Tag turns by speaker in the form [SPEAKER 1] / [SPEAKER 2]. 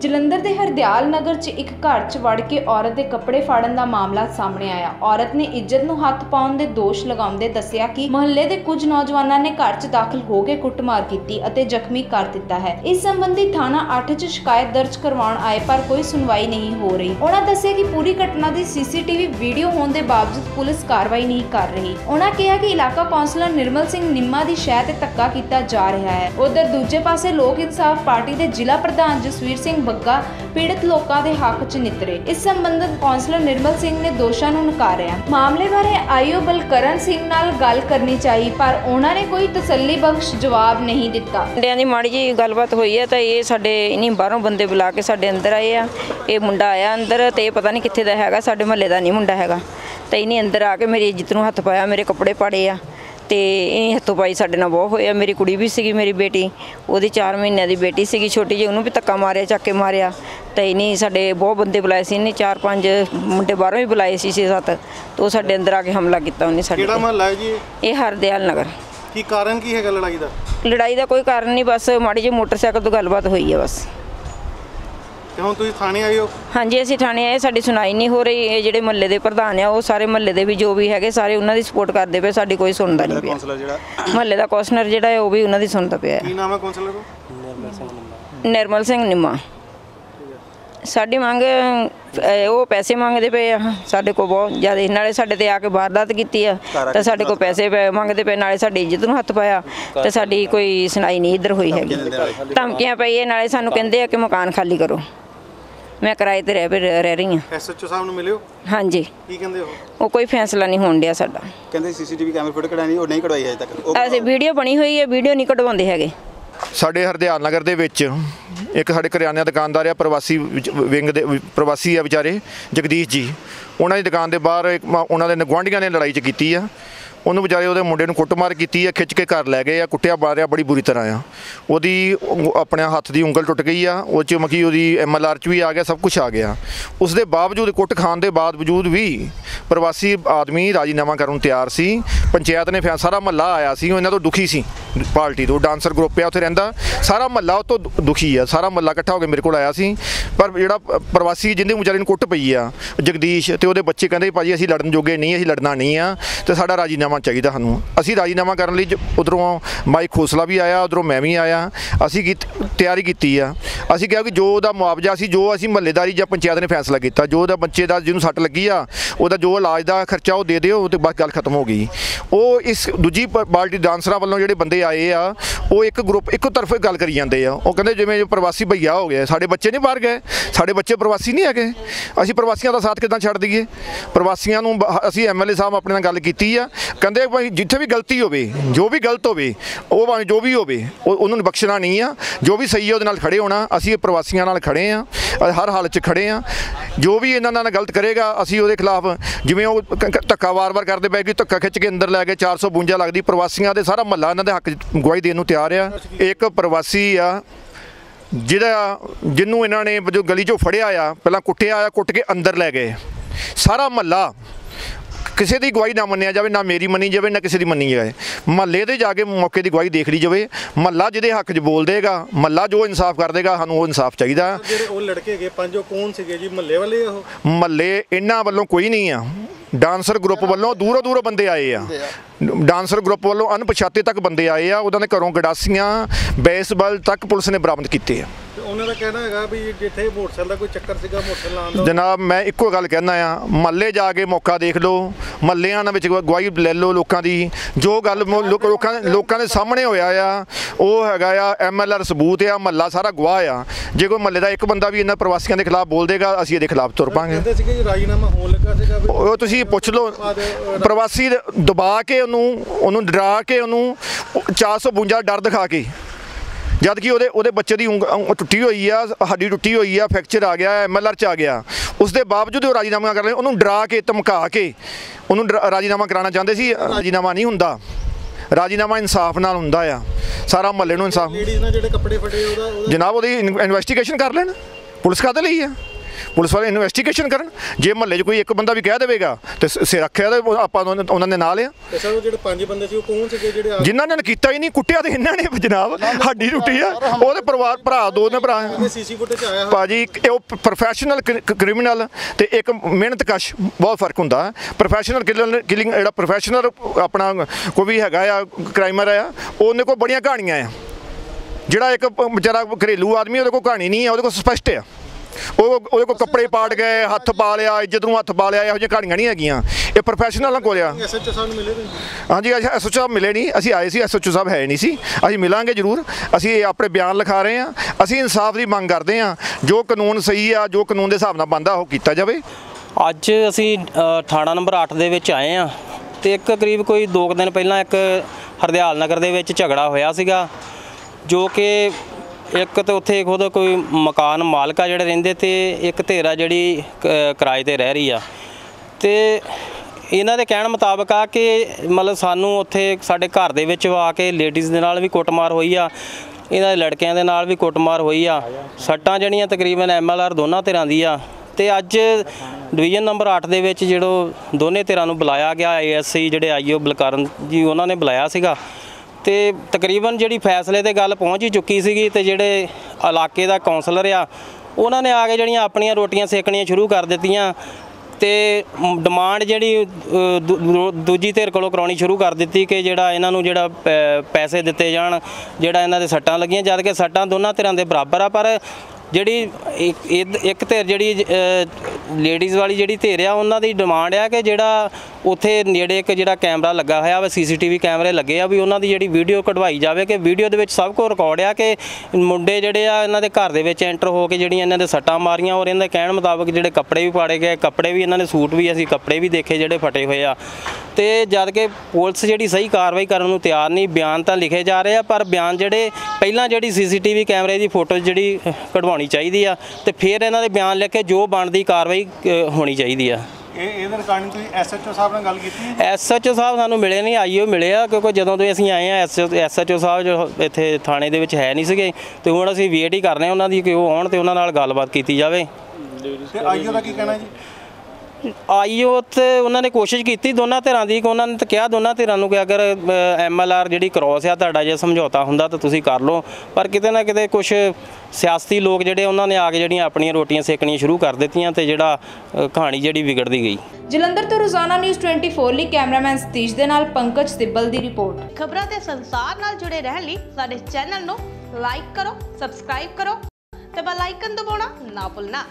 [SPEAKER 1] ਜਲੰਧਰ ਦੇ ਹਰਦਿਆਲ ਨਗਰ 'ਚ ਇੱਕ ਘਰ 'ਚ ਵੜ ਕੇ ਔਰਤ ਦੇ ਕੱਪੜੇ ਫਾੜਨ ਦਾ ਮਾਮਲਾ ਸਾਹਮਣੇ ਆਇਆ। ਔਰਤ ਨੇ ਇੱਜ਼ਤ ਨੂੰ ਹੱਥ ਪਾਉਣ ਦੇ ਦੋਸ਼ ਲਗਾਉਂਦੇ ਦੱਸਿਆ ਕਿ ਮੁਹੱਲੇ ਦੇ ਕੁਝ ਨੌਜਵਾਨਾਂ ਨੇ ਘਰ 'ਚ ਦਾਖਲ ਹੋ ਕੇ ਕੁੱਟਮਾਰ ਕੀਤੀ ਅਤੇ ਜ਼ਖਮੀ ਕਰ ਦਿੱਤਾ ਹੈ। ਇਸ ਸੰਬੰਧੀ ਥਾਣਾ 8 'ਚ ਸ਼ਿਕਾਇਤ ਦਰਜ ਕਰਵਾਉਣ ਆਏ, ਪਰ ਕੋਈ ਸੁਣਵਾਈ ਨਹੀਂ ਹੋ ਰਹੀ। ਉਹਨਾਂ ਦੱਸਿਆ ਕਿ ਪੂਰੀ ਘਟਨਾ ਦੀ ਸੀਸੀਟੀਵੀ ਵੀਡੀਓ ਹੋਣ ਦੇ ਬਾਵਜੂਦ ਪੁਲਿਸ ਕਾਰਵਾਈ ਨਹੀਂ ਕਰ ਰਹੀ। ਉਹਨਾਂ ਕਿਹਾ ਕਿ ਇਲਾਕਾ ਕੌਂਸਲਰ ਨਿਰਮਲ ਸਿੰਘ ਨਿੰਮਾ ਦੀ ਸ਼ਹਿ ਤੇ ਧੱਕਾ ਕੀਤਾ ਜਾ ਰਿਹਾ ਹੈ। ਉਧਰ ਦੂਜੇ ਪਾਸੇ ਲੋਕ ਇਨਸਾਫ ਪਾਰਟੀ ਦੇ ਜ਼ਿਲ੍ਹਾ ਪ੍ਰਧਾਨ ਜਸਵੀਰ ਸਿੰਘ ਬੱਗਾ ਪੀੜਤ ਲੋਕਾਂ ਦੇ ਹੱਕ 'ਚ ਨਿਤਰੇ। ਇਸ ਸੰਬੰਧਤ ਕੌਂਸਲਰ ਨਿਰਮਲ ਸਿੰਘ ਨੇ ਦੋਸ਼ਾਂ ਨੂੰ ਨਕਾਰਿਆ। ਮਾਮਲੇ ਬਾਰੇ ਆਈਓ ਬਲਕਰਨ ਸਿੰਘ ਨਾਲ ਗੱਲ ਕਰਨੀ ਚਾਹੀ, ਪਰ ਉਹਨਾਂ ਨੇ ਕੋਈ ਤਸੱਲੀ ਬਖਸ਼ ਜਵਾਬ ਨਹੀਂ ਦਿੱਤਾ।
[SPEAKER 2] ਮੁੰਡਿਆਂ ਦੀ ਮਾੜੀ ਜੀ ਗੱਲਬਾਤ ਹੋਈ ਹੈ ਤਾਂ ਇਹ ਸਾਡੇ ਇਨੀ ਬਾਹਰੋਂ ਬੰਦੇ ਬੁਲਾ ਕੇ ਸਾਡੇ ਅੰਦਰ ਆਏ ਆ। ਇਹ ਮੁੰਡਾ ਆਇਆ ਅੰਦਰ ਤੇ ਇਹ ਪਤਾ ਨਹੀਂ ਕਿੱਥੇ ਦਾ ਹੈਗਾ, ਸਾਡੇ ਮਹੱਲੇ ਦਾ ਨਹੀਂ ਮੁੰਡਾ ਹੈਗਾ। ਤਾਂ ਇਹਨੇ ਅੰਦਰ ਆ ਕੇ ਮੇਰੀ ਇੱਜ਼ਤ ਨੂੰ ਹੱਥ ਪਾਇਆ, ਮੇਰੇ ਕੱਪੜੇ ਪਾੜੇ ਆ। ਤੇ ਇਹ ਹੱਥੋਂ ਪਾਈ ਸਾਡੇ ਨਾਲ ਬਹੁਤ ਹੋਇਆ। ਮੇਰੀ ਕੁੜੀ ਵੀ ਸੀਗੀ ਮੇਰੀ ਬੇਟੀ। ਉਹਦੀ 4 ਮਹੀਨਿਆਂ ਦੀ ਬੇਟੀ ਸੀਗੀ ਛੋਟੀ ਜਿਹੀ। ਉਹਨੂੰ ਵੀ ਧੱਕਾ ਮਾਰਿਆ ਚੱਕ ਕੇ ਮਾਰਿਆ। ਤੇ ਇਹਨੇ ਸਾਡੇ ਬਹੁਤ ਬੰਦੇ ਬੁਲਾਏ ਸੀ। ਇਹਨੇ 4-5 ਮੁੰਡੇ ਬਾਹਰੋਂ ਵੀ ਬੁਲਾਏ ਸੀ 6-7 ਤੇ ਉਹ ਸਾਡੇ ਅੰਦਰ ਆ ਕੇ ਹਮਲਾ ਕੀਤਾ ਉਹਨੇ ਸਾਡੇ
[SPEAKER 3] ਕਿਹੜਾ ਮਹੱਲਾ ਹੈ ਜੀ ਇਹ?
[SPEAKER 2] ਇਹ ਹਰਦਿਆਲ ਨਗਰ।
[SPEAKER 3] ਕੀ ਕਾਰਨ ਕੀ ਹੈਗਾ ਲੜਾਈ ਦਾ?
[SPEAKER 2] ਲੜਾਈ ਦਾ ਕੋਈ ਕਾਰਨ ਨਹੀਂ ਬਸ ਮਾੜੀ ਜਿਹੀ ਮੋਟਰਸਾਈਕਲ ਤੋਂ ਗੱਲਬਾਤ ਹੋਈ ਹੈ ਬਸ।
[SPEAKER 3] ਤੇ ਹੁਣ ਤੁਸੀਂ ਥਾਣੇ ਆਏ ਹੋ?
[SPEAKER 2] ਹਾਂਜੀ ਅਸੀਂ ਥਾਣੇ ਆਏ ਸਾਡੀ ਸੁਣਾਈ ਨਹੀਂ ਹੋ ਰਹੀ। ਇਹ ਜਿਹੜੇ ਮਹੱਲੇ ਦੇ ਪ੍ਰਧਾਨ ਆ ਉਹ ਸਾਰੇ ਮਹੱਲੇ ਦੇ ਵੀ ਜੋ ਵੀ ਹੈਗੇ ਸਾਰੇ ਉਹਨਾਂ ਦੀ ਸਪੋਰਟ ਕਰਦੇ ਪਏ ਸਾਡੀ ਕੋਈ ਸੁਣਦਾ ਨਹੀਂ ਪਿਆ।
[SPEAKER 3] ਕਾਉਂਸਲਰ ਜਿਹੜਾ?
[SPEAKER 2] ਮਹੱਲੇ ਦਾ ਕੌਂਸਲਰ ਜਿਹੜਾ ਹੈ ਉਹ ਵੀ ਉਹਨਾਂ ਦੀ ਸੁਣਦਾ ਪਿਆ ਹੈ।
[SPEAKER 3] ਕੀ ਨਾਮ ਹੈ ਕਾਉਂਸਲਰ ਦਾ?
[SPEAKER 2] ਨਿਰਮਲ ਸਿੰਘ ਨਿੰਮਾ। ਸਾਡੀ ਮੰਗ ਉਹ ਪੈਸੇ ਮੰਗਦੇ ਪਏ ਆ। ਸਾਡੇ ਕੋਲ ਬਹੁਤ ਜ਼ਿਆਦਾ ਨਾਲੇ ਸਾਡੇ ਤੇ ਆ ਕੇ ਵਾਰਦਾਤ ਕੀਤੀ ਆ। ਤੇ ਸਾਡੇ ਕੋਲ ਪੈਸੇ ਪਏ- ਮੰਗਦੇ ਪਏ ਨਾਲੇ ਸਾਡੀ ਇੱਜ਼ਤ ਨੂੰ ਹੱਥ ਪਾਇਆ। ਤੇ ਸਾਡੀ ਕੋਈ ਸੁਣਾਈ ਨਹੀਂ ਇੱਧਰ ਹੋਈ ਹੈਗੀ। ਧਮਕੀਆਂ ਪਈਏ ਨਾਲੇ ਸਾਨੂੰ ਕਹਿੰਦੇ ਆ ਕਿ ਮਕਾਨ ਖਾਲੀ ਕਰੋ। ਮੈਂ ਕਿਰਾਏ ਤੇ ਰਹਿ ਰਹਿ ਰਹੀ ਹਾਂ।
[SPEAKER 3] ਐਸਐਚਓ ਸਾਹਿਬ ਨੂੰ ਮਿਲਿਓ?
[SPEAKER 2] ਹਾਂਜੀ।
[SPEAKER 3] ਕੀ ਕਹਿੰਦੇ ਹੋ
[SPEAKER 2] ਉਹ ਕੋਈ ਫੈਸਲਾ ਨਹੀਂ ਹੋਣ ਡਿਆ ਸਾਡਾ।
[SPEAKER 4] ਕਹਿੰਦੇ ਸੀਸੀਟੀਵੀ ਕੈਮਰੇ ਫੋਟੋ ਕਢਾਣੀ ਉਹ ਨਹੀਂ ਕਢਵਾਈ ਅਜੇ ਤੱਕ।
[SPEAKER 2] ਅਸੀਂ ਵੀਡੀਓ ਬਣੀ ਹੋਈ ਹੈ ਵੀਡੀਓ ਨਹੀਂ ਕਢਵਾਉਂਦੇ ਹੈਗੇ।
[SPEAKER 5] ਸਾਡੇ ਹਰਦਿਆਲ ਨਗਰ ਦੇ ਵਿੱਚ ਇੱਕ ਸਾਡੇ ਕਰਿਆਨੇ ਦੁਕਾਨਦਾਰ ਆ ਪ੍ਰਵਾਸੀ ਵਿੰਗ ਦੇ ਪ੍ਰਵਾਸੀ ਆ ਵਿਚਾਰੇ ਜਗਦੀਸ਼ ਜੀ। ਉਹਨਾਂ ਦੀ ਦੁਕਾਨ ਦੇ ਬਾਹਰ ਉਹਨਾਂ ਦੇ ਗੁਆਂਢੀਆਂ ਨੇ ਲੜਾਈ ਚ ਕੀਤੀ ਆ। ਉਹਨੂੰ ਵਿਚਾਰੇ ਉਹਦੇ ਮੁੰਡੇ ਨੂੰ ਕੁੱਟਮਾਰ ਕੀਤੀ ਆ, ਖਿੱਚ ਕੇ ਘਰ ਲੈ ਗਏ ਆ, ਕੁੱਟਿਆ ਮਾਰਿਆ, ਬੜੀ ਬੁਰੀ ਤਰ੍ਹਾਂ ਆ। ਉਹਦੀ ਉਂਗ- ਆਪਣੇ ਹੱਥ ਦੀ ਉਂਗਲ ਟੁੱਟ ਗਈ ਆ, ਉਹ ਚ ਮਕੀ ਉਹਦੀ ਐਮਐਲਆਰ ਚ ਵੀ ਆ ਗਿਆ, ਸਭ ਕੁਝ ਆ ਗਿਆ। ਉਸ ਦੇ ਬਾਵਜੂਦ, ਕੁੱਟ ਖਾਣ ਦੇ ਬਾਵਜੂਦ ਵੀ ਪ੍ਰਵਾਸੀ ਆਦਮੀ ਰਾਜੀਨਾਮਾ ਕਰਨ ਤਿਆਰ ਸੀ। ਪੰਚਾਇਤ ਨੇ ਫੈਸਲਾ ਸਾਰਾ ਮਹੱਲਾ ਆਇਆ ਸੀ, ਉਹ ਇਹਨਾਂ ਤੋਂ ਦੁਖੀ ਸੀ। ਪਾਰਟੀ ਤੋਂ, ਡਾਂਸਰ ਗਰੁੱਪ ਆ, ਉੱਥੇ ਰਹਿੰਦਾ। ਸਾਰਾ ਮਹੱਲਾ ਉਹ ਤੋਂ ਦੁਖੀ ਆ, ਸਾਰਾ ਮਹੱਲਾ ਇਕੱਠਾ ਹੋ ਕੇ ਮੇਰੇ ਕੋਲ ਆਇਆ ਸੀ। ਪਰ ਜਿਹੜਾ ਪ੍ਰਵਾਸੀ ਜਿੰਦੇ ਵਿਚਾਰੇ ਨੂੰ ਕੁੱਟ ਪਈ ਆ, ਜਗਦੀਸ਼ ਤੇ ਉਹਦੇ ਬੱਚੇ ਕਹਿੰਦੇ ਭਾਜੀ ਅਸੀਂ ਲੜਨ ਜੋਗੇ ਨਹੀਂ, ਅਸੀਂ ਲੜਨਾ ਨਹੀਂ ਆ, ਤੇ ਸਾਡਾ ਰਾਜੀਨਾਮਾ ਚਾਹੀਦਾ ਸਾਨੂੰ। ਅਸੀਂ ਰਾਜੀਨਾਮਾ ਕਰਨ ਲਈ ਉਧਰੋਂ ਮਾਈਕ ਖੋਸਲਾ ਵੀ ਆਇਆ, ਉਧਰੋਂ ਮੈਂ ਵੀ ਆਇਆ। ਅਸੀਂ ਤਿਆਰੀ ਕੀਤੀ ਆ। ਅਸੀਂ ਕਿਹਾ ਕਿ ਜੋ ਉਹਦਾ ਮੁਆਵਜ਼ਾ ਸੀ, ਜੋ ਅਸੀਂ ਮਹੱਲੇਦਾਰੀ ਜਾਂ ਪੰਚਾਇਤ ਨੇ ਫੈਸਲਾ ਕੀਤਾ, ਜੋ ਉਹਦਾ ਬੱਚੇ ਦਾ ਜਿਹਨੂੰ ਸੱਟ ਲੱਗੀ ਆ, ਉਹਦਾ ਜੋ ਇਲਾਜ ਦਾ ਖਰਚਾ ਉਹ ਦੇ ਦਿਓ ਤੇ ਬਸ ਗੱਲ ਖਤਮ ਹੋ ਗਈ। ਉਹ ਇਸ ਦੂਜੀ ਪ- ਪਾਰਟੀ ਡਾਂਸਰਾਂ ਵੱਲੋਂ ਜਿਹੜੇ ਬੰਦੇ ਆਏ ਆ, ਉਹ ਇੱਕ ਗਰੁੱਪ, ਇੱਕੋ ਤਰਫੇ ਗੱਲ ਕਰੀ ਜਾਂਦੇ ਆ। ਉਹ ਕਹਿੰਦੇ ਜਿਵੇਂ ਪ੍ਰਵਾਸੀ ਭਈਆ ਹੋ ਗਏ ਸਾਡੇ ਬੱਚੇ ਨਹੀਂ ਬਾਹਰ ਗਏ। ਸਾਡੇ ਬੱਚੇ ਪ੍ਰਵਾਸੀ ਨਹੀਂ ਹੈਗੇ। ਅਸੀਂ ਪ੍ਰਵਾਸੀਆਂ ਦਾ ਸਾਥ ਕਿਦਾਂ ਛੱਡ ਦਈਏ? ਪ੍ਰਵਾਸੀਆਂ ਨੂੰ ਬ- ਅਸੀਂ ਐਮਐਲਏ ਸਾਹਿਬ ਆਪਣੇ ਨਾਲ ਗੱਲ ਕੀਤੀ ਆ। ਕਹਿੰਦੇ ਭਾਈ ਜਿੱਥੇ ਵੀ ਗਲਤੀ ਹੋਵੇ, ਜੋ ਵੀ ਗਲਤ ਹੋਵੇ, ਉਹ ਭਾਵੇਂ ਜੋ ਵੀ ਹੋਵੇ, ਉਹ ਨੂੰ ਬਖਸ਼ਣਾ ਨਹੀਂ ਆ। ਜੋ ਵੀ ਸਹੀ ਹੈ ਉਹਦੇ ਨਾਲ ਖੜੇ ਹੋਣਾ। ਅਸੀਂ ਇਹ ਪ੍ਰਵਾਸੀਆਂ ਨਾਲ ਖੜੇ ਆ। ਹਰ ਹਾਲਤ 'ਚ ਖੜੇ ਆ। ਜੋ ਵੀ ਇਹਨਾਂ ਨਾਲ ਗਲਤ ਕਰੇਗਾ, ਅਸੀਂ ਉਹਦੇ ਖਿਲਾਫ ਜਿਵੇਂ ਉਹ ਕ- ਧੱਕਾ ਵਾਰ-ਵਾਰ ਕਰਦੇ ਪਏ ਕਿ ਧੱਕਾ ਖਿੱਚ ਕੇ ਅੰਦਰ ਲੈ ਕੇ 452 ਲੱਗਦੀ। ਪ੍ਰਵਾਸੀਆਂ ਦੇ ਸਾਰਾ ਮਹੱਲਾ ਇਹਨਾਂ ਦੇ ਹੱਕ 'ਚ ਗਵਾਹੀ ਦੇਣ ਨੂੰ ਤਿਆਰ ਆ। ਇੱਕ ਪ੍ਰਵਾਸੀ ਆ, ਜਿਹਦਾ, ਜਿਹਨੂੰ ਇਹਨਾਂ ਨੇ ਜੋ ਗਲੀ 'ਚੋਂ ਫੜਿਆ ਆ, ਪਹਿਲਾਂ ਕੁੱਟਿਆ ਆ, ਕੁੱਟ ਕੇ ਅੰਦਰ ਲੈ ਗਏ। ਸਾਰਾ ਮਹੱਲਾ ਕਿਸੇ ਦੀ ਗਵਾਹੀ ਨਾ ਮੰਨਿਆ ਜਾਵੇ ਨਾ ਮੇਰੀ ਮੰਨੀ ਜਾਵੇ ਨਾ ਕਿਸੇ ਦੀ ਮੰਨੀ ਜਾਵੇ ਮਹੱਲੇ ਦੇ ਜਾ ਕੇ ਮੌਕੇ ਦੀ ਗਵਾਹੀ ਦੇਖ ਲਈ ਜਾਵੇ। ਮਹੱਲਾ ਜਿਹਦੇ ਹੱਕ 'ਚ ਬੋਲ ਦੇਗਾ ਮਹੱਲਾ ਜੋ ਇਨਸਾਫ ਕਰ ਦੇਗਾ ਸਾਨੂੰ ਉਹ ਇਨਸਾਫ ਚਾਹੀਦਾ।
[SPEAKER 3] ਜਿਹੜੇ ਉਹ ਲੜਕੇ ਪੰਜ ਉਹ ਕੌਣ ਸੀਗੇ ਜੀ? ਮਹੱਲੇ ਵਾਲੇ ਉਹ?
[SPEAKER 5] ਮਹੱਲੇ ਇਹਨਾਂ ਵੱਲੋਂ ਕੋਈ ਨਹੀਂ ਆ। ਡਾਂਸਰ ਗਰੁੱਪ ਵੱਲੋਂ ਦੂਰੋਂ ਦੂਰੋਂ ਬੰਦੇ ਆਏ ਆ। ਡਾਂਸਰ ਗਰੁੱਪ ਵੱਲੋਂ ਅਣਪਛਾਤੇ ਤੱਕ ਬੰਦੇ ਆਏ ਆ। ਉਹਨਾਂ ਦੇ ਘਰੋਂ ਗਡਾਸੀਆਂ ਬੇਸਬਾਲ ਤੱਕ ਪੁਲਿਸ ਨੇ ਬਰਾਮਦ ਕੀਤੇ ਆ।
[SPEAKER 3] ਉਹਨਾਂ ਦਾ ਕਹਿਣਾ ਹੈਗਾ ਵੀ ਜਿੱਥੇ ਮੋਟਰਸਾਈਕਲ ਦਾ ਕੋਈ ਚੱਕਰ ਸੀਗਾ ਮੋਟਰਸਾਈਕਲ ਆਉਣ ਦਾ।
[SPEAKER 5] ਜਨਾਬ ਮੈਂ ਇੱਕੋ ਗੱਲ ਕਹਿਣਾ ਆ। ਮਹੱਲੇ ਜਾ ਕੇ ਮੌਕਾ ਦੇਖ ਲਓ। ਮਹੱਲਿਆਂ ਦੇ ਵਿੱਚ ਗਵਾਹੀ ਲੈ ਲਓ ਲੋਕਾਂ ਦੀ। ਜੋ ਗੱਲ ਲੋਕ- ਲੋਕਾਂ ਦੇ ਸਾਹਮਣੇ ਹੋਇਆ ਆ ਉਹ ਹੈਗਾ ਆ ਐਮਐਲਆਰ ਸਬੂਤ ਆ ਮਹੱਲਾ ਸਾਰਾ ਗਵਾਹ ਆ। ਜੇ ਕੋਈ ਮਹੱਲੇ ਦਾ ਇੱਕ ਬੰਦਾ ਵੀ ਇਹਨਾਂ ਪ੍ਰਵਾਸੀਆਂ ਦੇ ਖਿਲਾਫ ਬੋਲ ਦੇਗਾ ਅਸੀਂ ਇਹਦੇ ਖਿਲਾਫ ਤੁਰ ਪਾਂਗੇ।
[SPEAKER 3] ਕਹਿੰਦੇ ਸੀਗੇ ਜੀ ਰਾਜੀਨਾਮਾ ਹੋਣ ਲੱਗਾ ਸੀਗਾ
[SPEAKER 5] ਉਹ ਤੁਸੀਂ ਪੁੱਛ ਲਓ ਪ੍ਰਵਾਸੀ ਦਬਾ ਕੇ ਉਹਨੂੰ ਉਹਨੂੰ ਡਰਾ ਕੇ ਉਹਨੂੰ 452 ਡਰ ਦਿਖਾ ਕੇ। ਜਦ ਕਿ ਉਹਦੇ ਉਹਦੇ ਬੱਚੇ ਦੀ ਟੁੱਟੀ ਹੋਈ ਆ ਹੱਡੀ ਟੁੱਟੀ ਹੋਈ ਆ ਫ੍ਰੈਕਚਰ ਆ ਗਿਆ ਐਮਐਲਆਰ ਚ ਆ ਗਿਆ। ਉਸ ਦੇ ਬਾਵਜੂਦ ਉਹ ਰਾਜੀਨਾਮਾ ਕਰ ਰਹੇ ਉਹਨੂੰ ਡਰਾ ਕੇ ਧਮਕਾ ਕੇ ਉਹਨੂੰ ਰਾਜੀਨਾਮਾ ਕਰਾਉਣਾ ਚਾਹੁੰਦੇ ਸੀ ਰਾਜੀਨਾਮਾ ਨਹੀਂ ਹੁੰਦਾ। ਰਾਜੀਨਾਮਾ ਇਨਸਾਫ ਨਾਲ ਹੁੰਦਾ ਆ। ਸਾਰਾ ਮਹੱਲੇ ਨੂੰ ਇਨਸਾਫ
[SPEAKER 3] ਲੇਡੀਜ਼ ਨਾਲ ਜਿਹੜੇ ਕੱਪੜੇ ਉਹਦਾ ਉਹਦਾ
[SPEAKER 5] ਜਨਾਬ ਉਹਦੀ ਇਨਵੈਸਟੀਗੇਸ਼ਨ ਕਰ ਲੈਣ। ਪੁਲਿਸ ਕਾਹਦੇ ਲਈ ਆ? ਪੁਲਿਸ ਵਾਲੇ ਇਨਵੈਸਟੀਗੇਸ਼ਨ ਕਰਨ। ਜੇ ਮਹੱਲੇ 'ਚ ਕੋਈ ਇੱਕ ਬੰਦਾ ਵੀ ਕਹਿ ਦੇਵੇਗਾ ਤੇ ਸ- ਸਿਰ ਰੱਖਿਆ ਤੇ ਉਹ ਆਪਾਂ ਉਹਨਾਂ ਦੇ ਨਾਲ ਆ
[SPEAKER 3] ਤੇ ਸਰ ਉਹ ਜਿਹੜੇ ਪੰਜ ਬੰਦੇ ਸੀ ਉਹ ਕੌਣ ਸੀਗੇ ਜਿਹੜੇ ਆ
[SPEAKER 5] ਜਿਨ੍ਹਾਂ ਨੇ ਕੀਤਾ ਹੀ ਨਹੀਂ ਕੁੱਟਿਆ ਤੇ ਇਹਨਾਂ ਨੇ ਜਨਾਬ। ਸਾਡੀ ਰੁੱਟੀ ਆ। ਉਹਦੇ ਪਰਿਵਾਰ ਭਰਾ ਦੋ ਨੇ ਭਰਾ। ਭਾਜੀ ਇਹ ਉਹ ਪ੍ਰੋਫੈਸ਼ਨਲ ਕ੍ਰਿਮੀਨਲ ਤੇ ਇੱਕ ਮਿਹਨਤਕਸ਼ ਬਹੁਤ ਫ਼ਰਕ ਹੁੰਦਾ। ਪ੍ਰੋਫੈਸ਼ਨਲ ਕਿਲਿੰਗ ਜਿਹੜਾ ਪ੍ਰੋਫੈਸ਼ਨਲ ਆਪਣਾ ਕੋਈ ਵੀ ਹੈਗਾ ਆ ਕ੍ਰਾਈਮਰ ਆ ਉਹਨੇ ਕੋਲ ਬੜੀਆਂ ਕਹਾਣੀਆਂ ਆ। ਜਿਹੜਾ ਇੱਕ ਵਿਚਾਰਾ ਘਰੇਲੂ ਆਦਮੀ ਉਹਦੇ ਕੋਲ ਕਹਾਣੀ ਨਹੀਂ ਹੈ ਉਹਦੇ ਕੋਲ ਸਪਸ਼ਟ ਆ। ਉਹ ਉਹਦੇ ਕੋਲ ਕੱਪੜੇ ਪਾੜ ਗਏ ਹੱਥ ਪਾ ਲਿਆ ਇੱਜ਼ਤ ਨੂੰ ਹੱਥ ਪਾ ਲਿਆ ਇਹੋ ਜਿਹੀਆਂ ਕਹਾਣੀਆਂ ਨਹੀਂ ਹੈਗੀਆਂ। ਇਹ ਪ੍ਰੋਫੈਸ਼ਨਲਾਂ ਕੋਲ ਆ
[SPEAKER 3] ਐਸਐਚਓ ਸਾਹਿਬ ਨੂੰ ਮਿਲੇ
[SPEAKER 5] ਹਾਂਜੀ ਸਾਹਿਬ ਮਿਲੇ ਨਹੀਂ ਅਸੀਂ ਆਏ ਸੀ ਐਸਓਚਓ ਸਾਹਿਬ ਹੈ ਨਹੀਂ ਸੀ। ਅਸੀਂ ਮਿਲਾਂਗੇ ਜ਼ਰੂਰ। ਅਸੀਂ ਇਹ ਆਪਣੇ ਬਿਆਨ ਲਿਖਾ ਰਹੇ ਹਾਂ। ਅਸੀਂ ਇਨਸਾਫ ਦੀ ਮੰਗ ਕਰਦੇ ਹਾਂ। ਜੋ ਕਾਨੂੰਨ ਸਹੀ ਆ ਜੋ ਕਾਨੂੰਨ ਦੇ ਹਿਸਾਬ ਨਾਲ ਬੰਦਾ ਉਹ ਕੀਤਾ ਜਾਵੇ।
[SPEAKER 6] ਅੱਜ ਅਸੀਂ ਥਾਣਾ ਨੰਬਰ 8 ਦੇ ਵਿੱਚ ਆਏ ਆ ਤੇ ਇੱਕ ਕਰੀਬ ਕੋਈ 2 ਦਿਨ ਪਹਿਲਾਂ ਇੱਕ ਹਰਦਿਆਲ ਨਗਰ ਦੇ ਵਿੱਚ ਝਗੜਾ ਹੋਇਆ ਸੀਗਾ ਜੋ ਕਿ ਇੱਕ ਤੇ ਉੱਥੇ ਖੁਦ ਕੋਈ ਮਕਾਨ ਮਾਲਕਾ ਜਿਹੜੇ ਰਹਿੰਦੇ ਤੇ ਇੱਕ ਧੇਰਾ ਜਿਹੜੀ ਕ- ਕਿਰਾਏ ਤੇ ਰਹਿ ਰਹੀ ਆ। ਤੇ ਇਹਨਾਂ ਦੇ ਕਹਿਣ ਮੁਤਾਬਕ ਆ ਕਿ ਮਤਲਬ ਸਾਨੂੰ ਉੱਥੇ ਸਾਡੇ ਘਰ ਦੇ ਵਿੱਚ ਆ ਕੇ ਲੇਡੀਜ਼ ਦੇ ਨਾਲ ਵੀ ਕੁੱਟਮਾਰ ਹੋਈ ਆ, ਇਹਨਾਂ ਦੇ ਲੜਕਿਆਂ ਦੇ ਨਾਲ ਵੀ ਕੁੱਟਮਾਰ ਹੋਈ ਆ। ਸੱਟਾਂ ਜਿਹੜੀਆਂ ਤਕਰੀਬਨ ਐਮਐਲਆਰ ਦੋਨਾਂ ਧਿਰਾਂ ਦੀ ਆ। ਤੇ ਅੱਜ ਡਿਵੀਜ਼ਨ ਨੰਬਰ 8 ਦੇ ਵਿੱਚ ਜਿਹੜੋ ਦੋਨੇ ਧਿਰਾਂ ਨੂੰ ਬੁਲਾਇਆ ਗਿਆ ਏਐਸਸੀ ਜਿਹੜੇ ਆਈਓ ਬਲਕਰਨ ਜੀ, ਉਹਨਾਂ ਨੇ ਬੁਲਾਇਆ ਸੀਗਾ। ਤੇ ਤਕਰੀਬਨ ਜਿਹੜੀ ਫੈਸਲੇ ਤੇ ਗੱਲ ਪਹੁੰਚ ਹੀ ਚੁੱਕੀ ਸੀਗੀ ਤੇ ਜਿਹੜੇ ਇਲਾਕੇ ਦਾ ਕਾਉਂਸਲਰ ਆ, ਉਹਨਾਂ ਨੇ ਆ ਕੇ ਜਿਹੜੀਆਂ ਆਪਣੀਆਂ ਰੋਟੀਆਂ ਸੇਕਣੀਆਂ ਸ਼ੁਰੂ ਕਰ ਦਿੱਤੀਆਂ ਤੇ ਡਿਮਾਂਡ ਜਿਹੜੀ ਦੂ- ਦੂ- ਦੂਜੀ ਧਿਰ ਕੋਲੋਂ ਕਰਾਉਣੀ ਸ਼ੁਰੂ ਕਰ ਦਿੱਤੀ ਕਿ ਜਿਹੜਾ ਇਹਨਾਂ ਨੂੰ ਜਿਹੜਾ ਪੈ- ਪੈਸੇ ਦਿੱਤੇ ਜਾਣ, ਜਿਹੜਾ ਇਹਨਾਂ ਦੇ ਸੱਟਾਂ ਲੱਗੀਆਂ, ਜਦ ਕਿ ਸੱਟਾਂ ਦੋਨਾਂ ਧਿਰਾਂ ਦੇ ਬਰਾਬਰ ਆ, ਪਰ ਜਿਹੜੀ ਇੱਕ, ਇੱਕ- ਇੱਕ ਧਿਰ ਜਿਹੜੀ ਲੇਡੀਜ਼ ਵਾਲੀ ਜਿਹੜੀ ਧਿਰ ਆ, ਉਹਨਾਂ ਦੀ ਡਿਮਾਂਡ ਆ ਕਿ ਜਿਹੜਾ ਉੱਥੇ ਨੇੜੇ ਇੱਕ ਜਿਹੜਾ ਕੈਮਰਾ ਲੱਗਾ ਹੋਇਆ ਵਾ, ਸੀਸੀਟੀਵੀ ਕੈਮਰੇ ਲੱਗੇ ਆ, ਵੀ ਉਹਨਾਂ ਦੀ ਜਿਹੜੀ ਵੀਡੀਓ ਕਢਵਾਈ ਜਾਵੇ ਕਿ ਵੀਡੀਓ ਦੇ ਵਿੱਚ ਸਭ ਕੁਝ ਰਿਕਾਰਡ ਆ ਕਿ ਮੁੰਡੇ ਜਿਹੜੇ ਆ, ਇਹਨਾਂ ਦੇ ਘਰ ਦੇ ਵਿੱਚ ਐਂਟਰ ਹੋ ਕੇ ਜਿਹੜੀਆਂ ਇਹਨਾਂ ਦੇ ਸੱਟਾਂ ਮਾਰੀਆਂ ਔਰ ਇਹਨਾਂ ਦੇ ਕਹਿਣ ਮੁਤਾਬਕ ਜਿਹੜੇ ਕੱਪੜੇ ਵੀ ਪਾੜੇ ਗਏ, ਕੱਪੜੇ ਵੀ ਇਹਨਾਂ ਨੇ ਸੂਟ ਵੀ ਅਸੀਂ ਕੱਪੜੇ ਵੀ ਦੇਖੇ ਜਿਹੜੇ ਫਟੇ ਹੋਏ ਆ। ਤੇ ਜਦ ਕਿ ਪੁਲਿਸ ਜਿਹੜੀ ਸਹੀ ਕਾਰਵਾਈ ਕਰਨ ਨੂੰ ਤਿਆਰ ਨਹੀਂ ਬਿਆਨ ਤਾਂ ਲਿਖੇ ਜਾ ਰਹੇ ਆ ਪਰ ਬਿਆਨ ਜਿਹੜੇ ਪਹਿਲਾਂ ਜਿਹੜੀ ਸੀਸੀਟੀਵੀ ਕੈਮਰੇ ਦੀ ਫੋਟੋ ਜਿਹੜੀ ਕਢਵਾਉਣੀ ਚਾਹੀਦੀ ਆ ਤੇ ਫਿਰ ਇਹਨਾਂ ਦੇ ਬਿਆਨ ਲਿਖ ਕੇ ਜੋ ਬਣਦੀ ਕਾਰਵਾਈ ਹੋਣੀ ਚਾਹੀਦੀ ਆ।
[SPEAKER 3] ਇਹ ਇਹਦੇ ਰਿਗਾਰਡਿੰਗ ਤੁਸੀਂ ਐਸਐਚਓ ਸਾਹਿਬ ਨਾਲ ਗੱਲ ਕੀਤੀ
[SPEAKER 6] ਐਸਐਚਓ ਸਾਹਿਬ ਸਾਨੂੰ ਮਿਲੇ ਨਹੀਂ ਆਈਓ ਮਿਲੇ ਆ ਕਿਉਂਕਿ ਜਦੋਂ ਤੋਂ ਅਸੀਂ ਆਏ ਆ ਐਸਐਚਓ ਸਾਹਿਬ ਜੋ ਇੱਥੇ ਥਾਣੇ ਦੇ ਵਿੱਚ ਹੈ ਨਹੀਂ ਸੀਗੇ ਤੇ ਹੁਣ ਅਸੀਂ ਵੇਟ ਹੀ ਕਰ ਰਹੇ ਉਹਨਾਂ ਦੀ ਕਿ ਉਹ ਆਉਣ ਤੇ ਉਹਨਾਂ ਨਾਲ ਗੱਲਬਾਤ ਕੀਤੀ ਜਾਵੇ।
[SPEAKER 3] ਤੇ ਆਈਓ ਦਾ ਕੀ ਕਹਿਣਾ ਜੀ?
[SPEAKER 6] ਆਈਓ ਤੇ ਉਹਨਾਂ ਨੇ ਕੋਸ਼ਿਸ਼ ਕੀਤੀ ਦੋਨਾਂ ਧਿਰਾਂ ਦੀ ਕਿ ਉਹਨਾਂ ਨੇ ਤਾਂ ਕਿਹਾ ਦੋਨਾਂ ਧਿਰਾਂ ਨੂੰ ਕਿ ਅਗਰ ਐਮਐਲਆਰ ਜਿਹੜੀ ਕ੍ਰੋਸ ਆ ਤੁਹਾਡਾ ਜੇ ਸਮਝੌਤਾ ਹੁੰਦਾ ਤਾਂ ਤੁਸੀਂ ਕਰ ਲਓ। ਪਰ ਕਿਤੇ ਨਾ ਕਿਤੇ ਕੁਝ ਸਿਆਸਤੀ ਲੋਕ ਜਿਹੜੇ ਉਹਨਾਂ ਨੇ ਆ ਕੇ ਜਿਹੜੀਆਂ ਆਪਣੀਆਂ ਰੋਟੀਆਂ ਸੇਕਣੀਆਂ ਸ਼ੁਰੂ ਕਰ ਦਿੱਤੀਆਂ ਤੇ ਜਿਹੜਾ ਕਹਾਣੀ ਜਿਹੜੀ ਵਿਗੜਦੀ ਗਈ।
[SPEAKER 1] ਜਲੰਧਰ ਤੋਂ ਰੋਜ਼ਾਨਾ ਨਿਊਜ਼ 24 ਲਈ ਕੈਮਰਾਮੈਨ ਸਤੀਸ਼ ਦੇ ਨਾਲ ਪੰਕਜ ਸਿੱਬਲ ਦੀ ਰਿਪੋਰਟ।
[SPEAKER 7] ਖਬਰਾਂ ਤੇ ਸੰਸਾਰ ਨਾਲ ਜੁੜੇ ਰਹਿਣ ਲਈ ਸਾਡੇ ਚੈਨਲ ਨੂੰ ਲਾਈਕ ਕਰੋ ਸਬਸਕ੍ਰਾਈਬ ਕਰੋ ਤੇ ਬੈਲ ਆਈਕਨ ਦਬਾਉਣਾ ਨਾ ਭੁੱਲਣਾ।